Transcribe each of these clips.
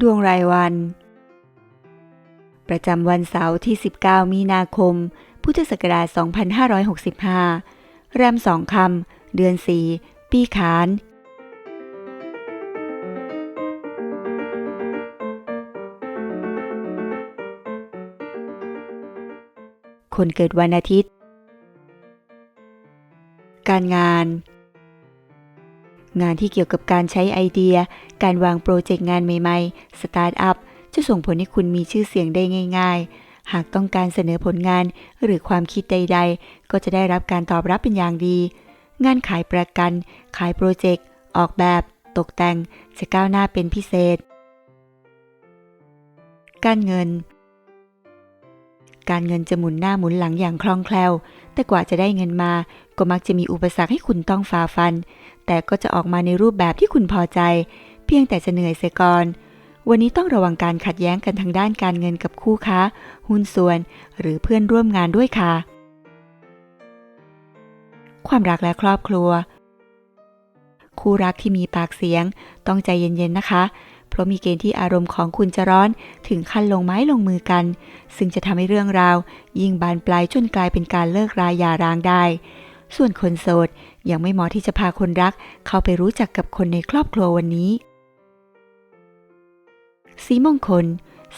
ดวงรายวัน ประจำวันเสาร์ที่ 19 มีนาคม พุทธศักราช 2565 แรมสองคำ เดือน4ปีขาน คนเกิดวันอาทิตย์ การงาน งานที่เกี่ยวกับการใช้ไอเดีย การวางโปรเจกต์งานใหม่ๆ สตาร์ทอัพ จะส่งผลให้คุณมีชื่อเสียงได้ง่าย ๆ หากต้องการเสนอผลงานหรือความคิดใด ๆ ก็จะได้รับการตอบรับเป็นอย่างดี งานขายประกัน ขายโปรเจกต์ ออกแบบ ตกแต่ง จะก้าวหน้าเป็นพิเศษ การเงิน การเงินจะหมุนหน้าหมุนหลังอย่างคล่องแคล่ว แต่กว่าจะได้เงินมา ก็มักจะมีอุปสรรคให้คุณต้องฝ่าฟัน แต่ก็จะออกมาในรูปแบบที่คุณพอใจ เพียงแต่จะเหนื่อยเสียก่อน วันนี้ต้องระวังการขัดแย้งกันทางด้านการเงินกับคู่ค้า หุ้นส่วน หรือเพื่อนร่วมงานด้วยค่ะ ความรักและครอบครัว คู่รักที่มีปากเสียง ต้องใจเย็นๆนะคะ เพราะมีเกณฑ์ที่อารมณ์ของคุณจะร้อนถึงขั้นลงไม้ลงมือกัน ซึ่งจะทำให้เรื่องราว ยิ่งบานปลายจนกลายเป็นการเลิกราหย่าร้างได้ ส่วนคนโสดยังไม่เหมาะที่จะพาคนรักเข้าไปรู้จักกับคนในครอบครัววันนี้ สีมงคล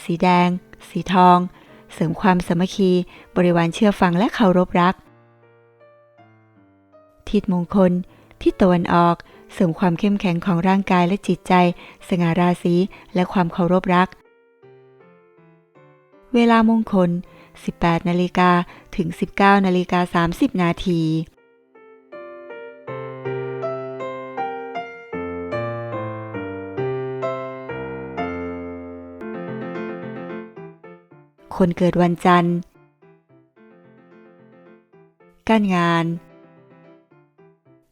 สีแดง สีทอง เสริมความสามัคคี บริวารเชื่อฟังและเคารพรัก ทิศมงคล ทิศตะวันออก เสริมความเข้มแข็งของร่างกายและจิตใจ สง่าราศีและความเคารพรัก เวลามงคล 18 นาฬิกาถึง 19 นาฬิกา 30 นาที คนเกิดวันจันทร์ การงาน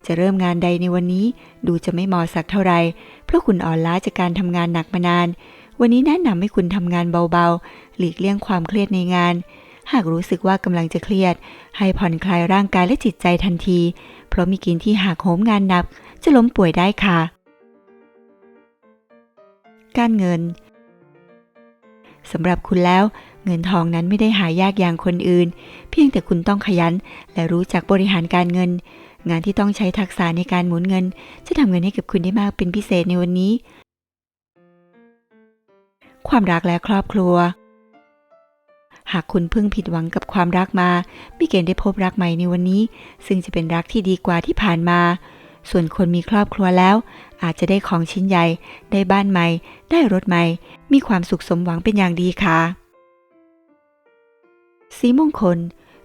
จะเริ่มงานใดในวันนี้ดูจะไม่เหมาะสักเท่าไหร่เพราะคุณอ่อนล้าจากการทำงานหนักมานาน วันนี้แนะนำให้คุณทำงานเบาๆ หลีกเลี่ยงความเครียดในงาน หากรู้สึกว่ากำลังจะเครียด ให้ผ่อนคลายร่างกายและจิตใจทันที เพราะมีกินที่หากโหมงานหนักจะล้มป่วยได้ค่ะ การเงินสำหรับคุณแล้ว เงินทองนั้นไม่ได้หายากอย่างคนอื่น เพียงแต่คุณต้องขยัน และรู้จักบริหารการเงิน งานที่ต้องใช้ทักษะในการหมุนเงิน จะทำเงินให้กับคุณได้มากเป็นพิเศษในวันนี้ ความรักและครอบครัว หากคุณเพิ่งผิดหวังกับความรักมามีเกณฑ์ได้พบรักใหม่ในวันนี้ ซึ่งจะเป็นรักที่ดีกว่าที่ผ่านมา ส่วนคนมีครอบครัวแล้ว อาจจะได้ของชิ้นใหญ่ ได้บ้านใหม่ ได้รถใหม่ มีความสุขสมหวังเป็นอย่างดีค่ะ สีมงคล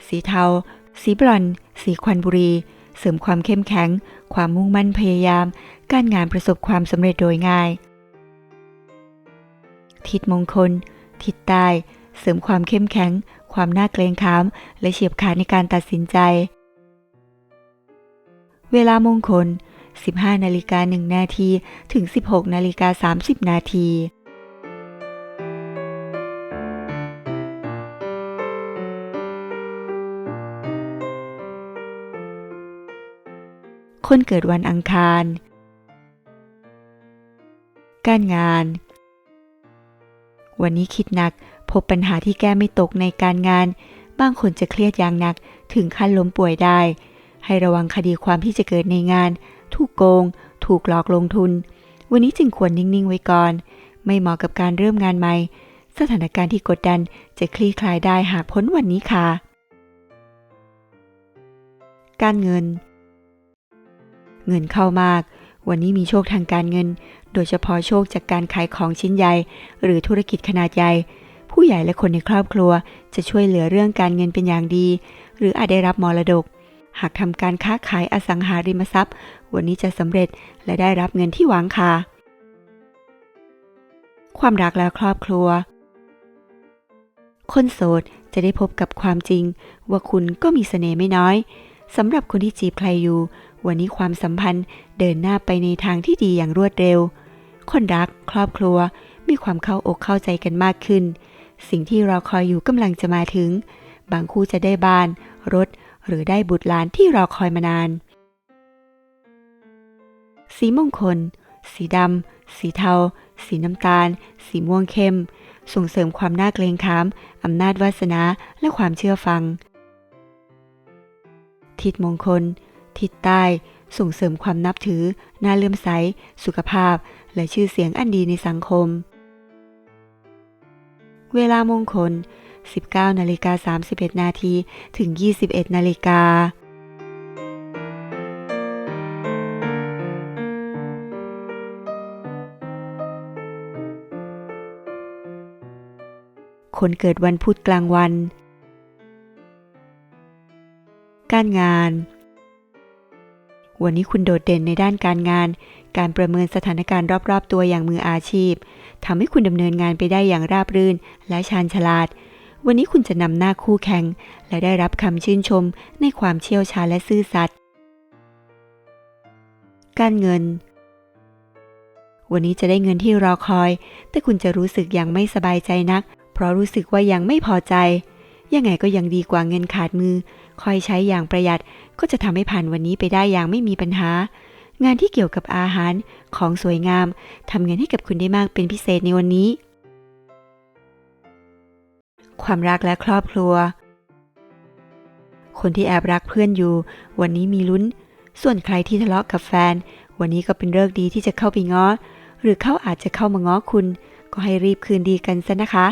สีเทา สีบรอน สีควันบุรี เสริมความเข้มแข็ง ความมุ่งมั่นพยายาม การงานประสบความสำเร็จโดยง่าย ทิศมงคล ทิศใต้เสริมความเข้มแข็ง ความน่าเกรงขาม และเฉียบขาดในการตัดสินใจ เวลามงคล 15 นาฬิกา1นาทีถึง 16 นาฬิกา 30 นาที คนเกิดวันอังคาร การงาน วันนี้คิดหนัก พบปัญหาที่แก้ไม่ตกในการงาน บางคนจะเครียดอย่างหนักถึงขั้นล้มป่วยได้ ให้ระวังคดีความที่จะเกิดในงาน ถูกโกง ถูกหลอกลงทุน วันนี้จึงควรนิ่ง ๆ ไว้ก่อน ไม่เหมาะกับการเริ่มงานใหม่ สถานการณ์ที่กดดันจะคลี่คลายได้หากพ้นวันนี้ค่ะ การเงิน เงินเข้ามาก วันนี้มีโชคทางการเงิน โดยเฉพาะโชคจากการขายของชิ้นใหญ่ หรือธุรกิจขนาดใหญ่ ผู้ใหญ่และคนในครอบครัว จะช่วยเหลือเรื่องการเงินเป็นอย่างดี หรืออาจได้รับมรดก หากทำการค้าขายอสังหาริมทรัพย์ วันนี้จะสำเร็จและได้รับเงินที่หวังค่ะ ความรักและครอบครัว คนโสดจะได้พบกับความจริง ว่าคุณก็มีเสน่ห์ไม่น้อย สำหรับคนที่จีบใครอยู่ วันนี้ความสัมพันธ์เดินหน้าไปในทางที่ดีอย่างรวดเร็ว คนรักครอบครัวมีความเข้าอกเข้าใจกันมากขึ้น สิ่งที่ราคอยอยู่กำลังจะมาถึง บางคู่จะได้บ้าน รถ หรือได้บุตรหลานที่รอคอยมานาน สีมงคล สีดำ สีเทา สีน้ำตาล สีม่วงเข้ม ส่งเสริมความน่าเกรงขาม อำนาจวาสนา และความเชื่อฟัง ทิศมงคล ทิศใต้ ส่งเสริมความนับถือ น่าเลื่อมใส สุขภาพ และชื่อเสียงอันดีในสังคม เวลามงคล 19นาฬิกา31นาทีถึง 21นาฬิกาคนเกิดวันพุธกลางวัน การงาน วันนี้คุณโดดเด่นในด้านการงาน การประเมินสถานการณ์รอบๆ ตัวอย่างมืออาชีพทำให้คุณดำเนินงานไปได้อย่างราบรื่น และชาญฉลาด วันนี้คุณจะนำหน้าคู่แข่ง และได้รับคำชื่นชม ในความเชี่ยวชาญและซื่อสัตย์ การเงินวันนี้จะได้เงินที่รอคอย แต่คุณจะรู้สึกยังไม่สบายใจนัก เพราะรู้สึกว่ายังไม่พอใจ ยังไงก็ยังดีกว่าเงินขาดมือ คอยใช้อย่างประหยัดก็จะทำให้ผ่านวันนี้ไปได้อย่างไม่มีปัญหา งานที่เกี่ยวกับอาหารของสวยงามทำเงินให้กับคุณได้มากเป็นพิเศษในวันนี้ ความรักและครอบครัว คนที่แอบรักเพื่อนอยู่ วันนี้มีลุ้น ส่วนใครที่ทะเลาะกับแฟน วันนี้ก็เป็นเลิกษ์ดีที่จะเข้าไปง้อ หรือเขาอาจจะเข้ามาง้อคุณ ก็ให้รีบคืนดีกันซะนะคะ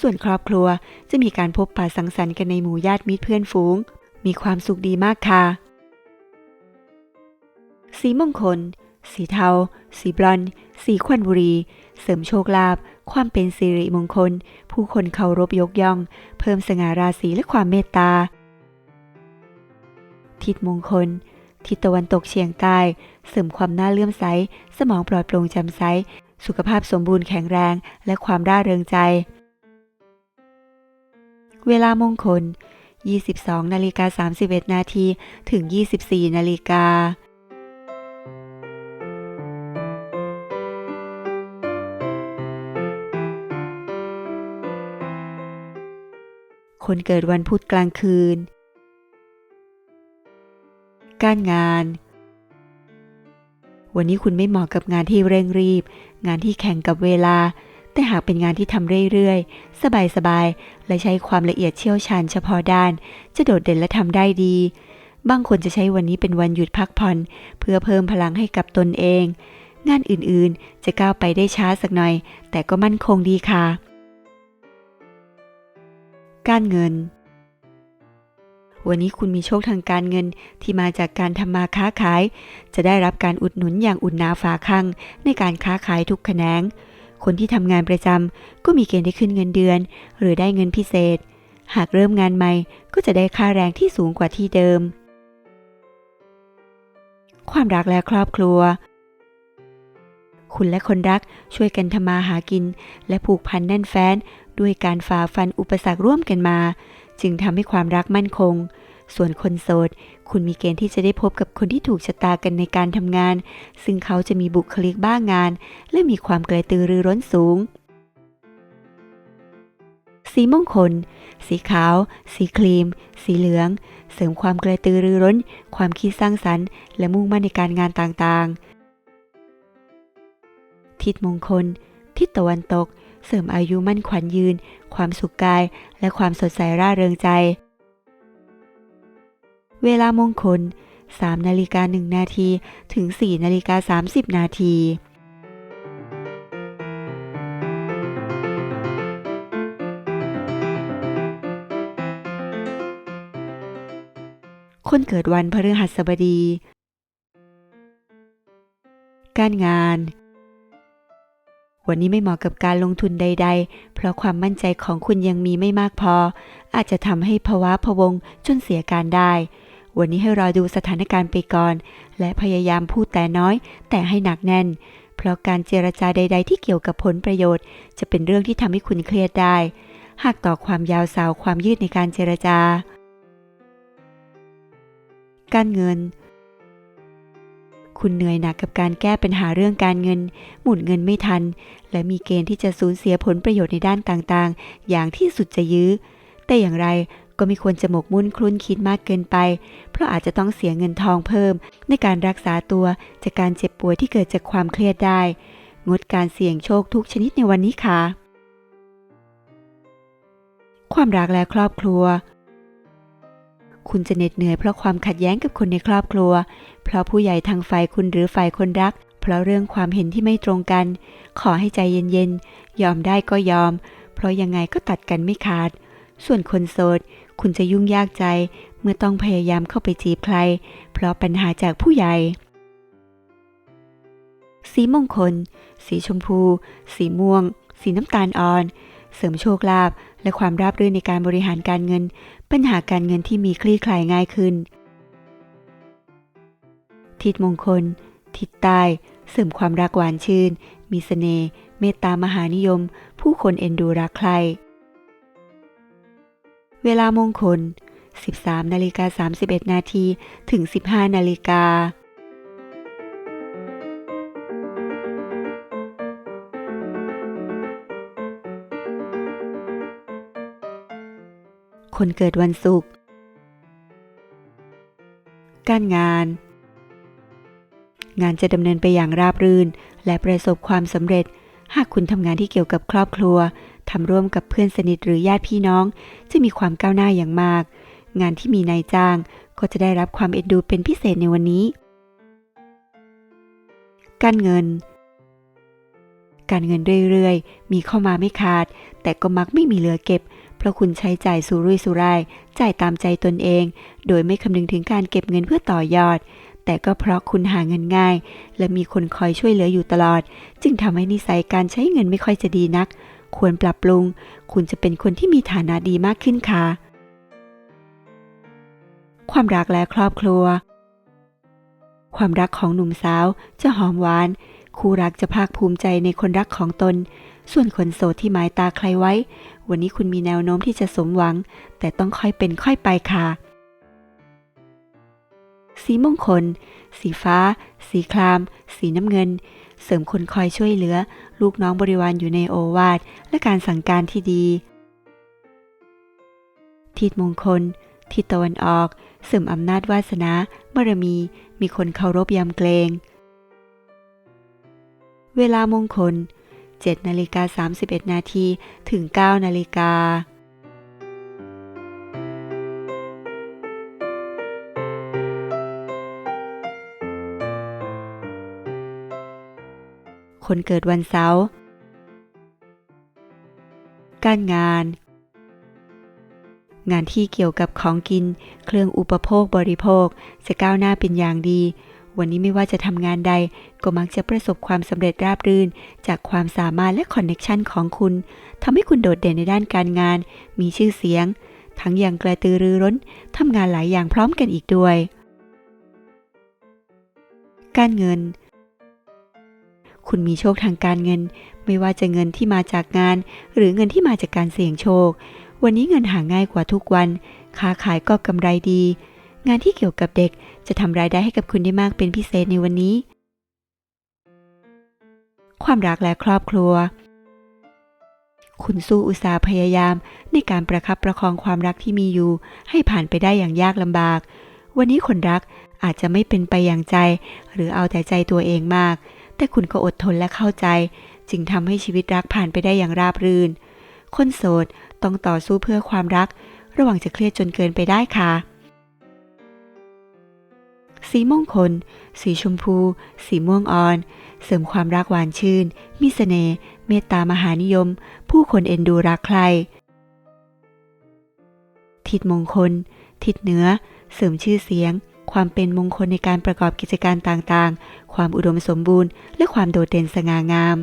ส่วนครอบครัวจะมีการพบปะสังสรรค์กันในหมู่ญาติมิตรเพื่อนฝูง มีความสุขดีมากค่ะ สีมงคล สีเทา สีบลอนด์สีควันบุรี เสริมโชคลาภ ความเป็นสิริมงคล ผู้คนเคารพยกย่อง เพิ่มสง่าราศีและความเมตตา ทิศมงคล ทิศตะวันตกเฉียงใต้ เสริมความน่าเลื่อมใส สมองปลอดโปร่งแจ่มใส สุขภาพสมบูรณ์แข็งแรง และความร่าเริงใจ เวลามงคล 22นาฬิกา31นาทีถึง 24นาฬิกาคนเกิดวันพุธกลางคืน การงาน วันนี้คุณไม่เหมาะกับงานที่เร่งรีบ งานที่แข่งกับเวลา แต่หากเป็นงานที่ทำเรื่อยๆ สบายๆ และใช้ความละเอียดเชี่ยวชาญเฉพาะด้าน จะโดดเด่นและทำได้ดี บางคนจะใช้วันนี้เป็นวันหยุดพักผ่อน เพื่อเพิ่มพลังให้กับตนเอง งานอื่นๆ จะก้าวไปได้ช้าสักหน่อย แต่ก็มั่นคงดีค่ะ การเงินวันนี้คุณมีโชคทางการเงินที่มาจากการทำมาค้าขาย จะได้รับการอุดหนุนอย่างอุ่นหนาฝาข้างในการค้าขายทุกแขนง คนที่ทำงานประจำก็มีเกณฑ์ได้ขึ้นเงินเดือน หรือได้เงินพิเศษ หากเริ่มงานใหม่ก็จะได้ค่าแรงที่สูงกว่าที่เดิม ความรักและครอบครัว คุณและคนรักช่วยกันทำมาหากิน และผูกพันแน่นแฟ้น ด้วยการฝ่าฟันอุปสรรคร่วมกันมา จึงทำให้ความรักมั่นคง ส่วนคนโสด คุณมีเกณฑ์ที่จะได้พบกับคนที่ถูกชะตากันในการทำงาน ซึ่งเขาจะมีบุคลิกบ้างงาน และมีความกระตือรือร้นสูง สีมงคล สีขาว สีครีม สีเหลือง เสริมความกระตือรือร้น ความคิดสร้างสรรค์ และมุ่งมั่นในการงานต่างๆ ทิศมงคล ทิศตะวันตก เสริมอายุมั่นขวัญยืน ความสุขกาย และความสดใสร่าเริงใจ เวลามงคล 3 นาฬิกา 1 นาที ถึง 4 นาฬิกา 30 นาที คนเกิดวันพฤหัสบดี การงาน วันนี้ไม่เหมาะกับการลงทุนใด ๆ เพราะความมั่นใจของคุณยังมีไม่มากพอ อาจจะทำให้ภาวะพวงจนเสียการได้ วันนี้ให้รอดูสถานการณ์ไปก่อน และพยายามพูดแต่น้อย แต่ให้หนักแน่น เพราะการเจรจาใด ๆ ที่เกี่ยวกับผลประโยชน์ จะเป็นเรื่องที่ทำให้คุณเครียดได้ หากต่อความยาวสาวความยืดในการเจรจา การเงิน คุณเหนื่อยหนักกับการแก้ปัญหาเรื่องการเงิน หมุนเงินไม่ทัน และมีเกณฑ์ที่จะสูญเสียผลประโยชน์ในด้านต่างๆ อย่างที่สุดจะยื้อแต่อย่างไร ก็ไม่ควรจะหมกมุ่นคลุ้นคิดมากเกินไป เพราะอาจจะต้องเสียเงินทองเพิ่ม ในการรักษาตัวจากการเจ็บป่วยที่เกิดจากความเครียดได้ งดการเสี่ยงโชคทุกชนิดในวันนี้ค่ะ ความรักและครอบครัว คุณจะเหน็ดเหนื่อยเพราะความขัดแย้งกับคนในครอบครัว เพราะผู้ใหญ่ทางฝ่ายคุณหรือฝ่ายคนรัก เพราะเรื่องความเห็นที่ไม่ตรงกัน ขอให้ใจเย็นๆ ยอมได้ก็ยอม เพราะยังไงก็ตัดกันไม่ขาดส่วนคนโสด คุณจะยุ่งยากใจ เมื่อต้องพยายามเข้าไปจีบใคร เพราะปัญหาจากผู้ใหญ่ สีมงคล สีชมพู สีม่วง สีน้ำตาลอ่อน เสริมโชคลาภและความราบรื่นในการบริหารการเงิน ปัญหาการเงินที่มีคลี่คลายง่ายขึ้น ทิศมงคล ทิศใต้เสริมความรักหวานชื่น มีเสน่ห์เมตตามหานิยม ผู้คนเอ็นดูรักใคร เวลามงคล 13นาฬิกา31 นาทีถึง 15นาฬิกาคนเกิดวันศุกร์ การงาน งานจะดำเนินไปอย่างราบรื่น และประสบความสำเร็จ หากคุณทำงานที่เกี่ยวกับครอบครัว ทำร่วมกับเพื่อนสนิทหรือญาติพี่น้อง จะมีความก้าวหน้าอย่างมาก งานที่มีนายจ้างก็จะได้รับความเอ็นดูเป็นพิเศษในวันนี้ การเงิน การเงินเรื่อยๆ มีเข้ามาไม่ขาด แต่ก็มักไม่มีเหลือเก็บ เพราะคุณใช้จ่ายสุรุ่ยสุร่าย จ่ายตามใจตนเอง โดยไม่คำนึงถึงการเก็บเงินเพื่อต่อยอด แต่ก็เพราะคุณหาเงินง่าย และมีคนคอยช่วยเหลืออยู่ตลอด จึงทำให้นิสัยการใช้เงินไม่ค่อยจะดีนัก ควรปรับปรุง คุณจะเป็นคนที่มีฐานะดีมากขึ้นค่ะ ความรักและครอบครัว ความรักของหนุ่มสาวจะหอมหวาน คู่รักจะภาคภูมิใจในคนรักของตน ส่วนคนโสดที่หมายตาใครไว้ วันนี้คุณมีแนวโน้มที่จะสมหวัง แต่ต้องค่อยเป็นค่อยไปค่ะสีมงคล สีฟ้า สีคราม สีน้ำเงิน เสริมคนคอยช่วยเหลือ ลูกน้องบริวารอยู่ในโอวาทและการสั่งการที่ดี ทิศมงคล ทิศตะวันออกเสริมอำนาจวาสนาบารมี มีคนเคารพยำเกรงเวลามงคล 7นาฬิกา31 นาทีถึง 9 นาฬิกา คนเกิดวันเสาร์ การงาน งานที่เกี่ยวกับของกิน เครื่องอุปโภคบริโภค จะก้าวหน้าเป็นอย่างดี วันนี้ไม่ว่าจะทำงานใด ก็มักจะประสบความสำเร็จราบรื่น จากความสามารถและคอนเน็ชันของคุณทำให้คุณโดดเด่นในด้านการงาน มีชื่อเสียง ทั้งอย่างกระตือรือร้นทำงานหลายอย่างพร้อมกันอีกด้วยการเงิน คุณมีโชคทางการเงิน ไม่ว่าจะเงินที่มาจากงาน หรือเงินที่มาจากการเสี่ยงโชค วันนี้เงินหาง่ายกว่าทุกวัน ค้าขายก็กำไรดี งานที่เกี่ยวกับเด็กจะทำรายได้ให้กับคุณได้มากเป็นพิเศษในวันนี้ ความรักและครอบครัว คุณสู้อุตสาห์พยายาม ในการประคับประคองความรักที่มีอยู่ ให้ผ่านไปได้อย่างยากลำบาก วันนี้คนรักอาจจะไม่เป็นไปอย่างใจ หรือเอาแต่ใจตัวเองมาก แต่คุณก็อดทนและเข้าใจ จึงทำให้ชีวิตรักผ่านไปได้อย่างราบรื่น คนโสดต้องต่อสู้เพื่อความรัก ระว่างจะเครียดจนเกินไปได้ค่ะ สีมงคล สีชมพู สีม่วงอ่อน เสริมความรักหวานชื่น มีเสน่ห์ เมตตามหานิยม ผู้คนเอ็นดูรักใคร ทิศมงคล ทิศเหนือ เสริมชื่อเสียง ความเป็นมงคลในการประกอบกิจการต่างๆ ความอุดมสมบูรณ์ และความโดดเด่นสง่างาม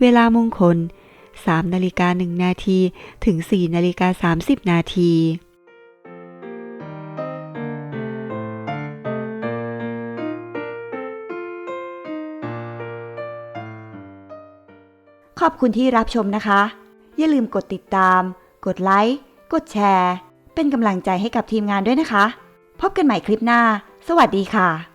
เวลามงคล 3 นาฬิกา 1 นาที ถึง 4 นาฬิกา 30 นาทีขอบคุณที่รับชมนะคะ อย่าลืมกดติดตาม กดไลค์ กดแชร์ เป็นกำลังใจให้กับทีมงานด้วยนะคะ พบกันใหม่คลิปหน้า สวัสดีค่ะ